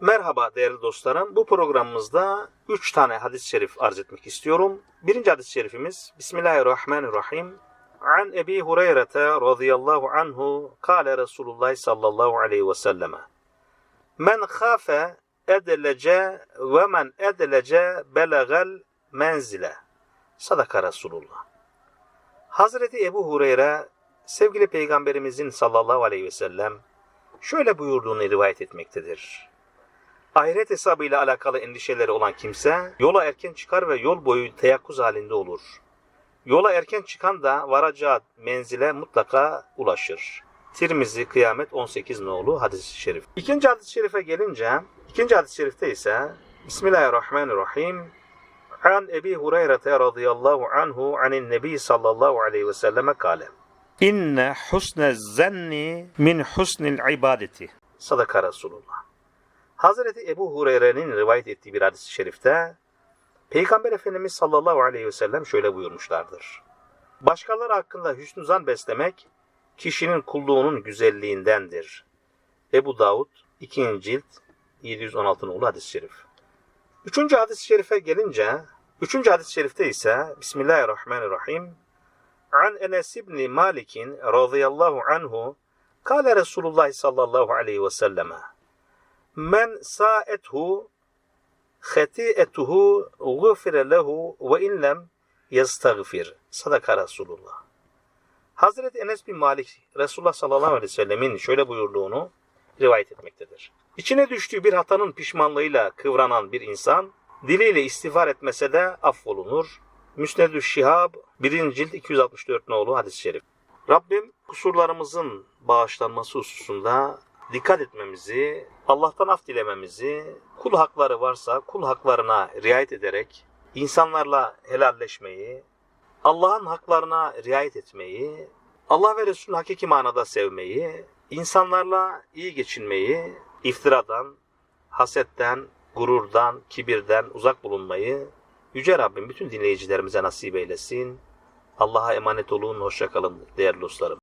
Merhaba değerli dostlarım. Bu programımızda 3 tane hadis-i şerif arz etmek istiyorum. Birinci hadis-i şerifimiz Bismillahirrahmanirrahim. An Ebi Hureyre'te radıyallahu anhu kâle Resulullah sallallahu aleyhi ve selleme. Men khafe edlece ve men edlece belagel menzile. Sadaka Resulullah. Hazreti Ebu Hureyre sevgili peygamberimizin sallallahu aleyhi ve sellem şöyle buyurduğunu rivayet etmektedir. Ahiret hesabıyla alakalı endişeleri olan kimse yola erken çıkar ve yol boyu teyakkuz halinde olur. Yola erken çıkan da varacağı menzile mutlaka ulaşır. Tirmizi Kıyamet 18 nolu hadis-i şerif. İkinci hadis-i şerife gelince, ikinci hadis-i şerifte ise Bismillahirrahmanirrahim. An Ebi Hureyre radıyallahu anhu anin Nebi sallallahu aleyhi ve selleme kale. İnne husne zenni min husnil ibadeti. Sadaka Resulullah. Hazreti Ebu Hureyre'nin rivayet ettiği bir hadis-i şerifte Peygamber Efendimiz sallallahu aleyhi ve sellem şöyle buyurmuşlardır. Başkaları hakkında hüsnü zan beslemek kişinin kulluğunun güzelliğindendir. Ebu Davud 2. cilt 716 nolu hadis-i şerif. Üçüncü hadis-i şerife gelince, üçüncü hadis-i şerifte ise Bismillahirrahmanirrahim An Enes ibn Malik'in radıyallahu anhu Kale Resulullah sallallahu aleyhi ve selleme Men sa'ethu khati'etuhu gufire lehu ve in lem yestagfir. Sadaka Resulullah. Hazreti Enes bin Malik Resulullah sallallahu aleyhi ve sellemin şöyle buyurduğunu rivayet etmektedir. İçine düştüğü bir hatanın pişmanlığıyla kıvranan bir insan diliyle istiğfar etmese de affolunur. Müsnedü Şihab 1. cilt 264 nolu hadis-i şerif. Rabbim kusurlarımızın bağışlanması hususunda dikkat etmemizi, Allah'tan af dilememizi, kul hakları varsa kul haklarına riayet ederek insanlarla helalleşmeyi, Allah'ın haklarına riayet etmeyi, Allah ve Resulü hakiki manada sevmeyi, insanlarla iyi geçinmeyi, iftiradan, hasetten, gururdan, kibirden uzak bulunmayı Yüce Rabbim bütün dinleyicilerimize nasip eylesin. Allah'a emanet olun, hoşçakalın değerli dostlarım.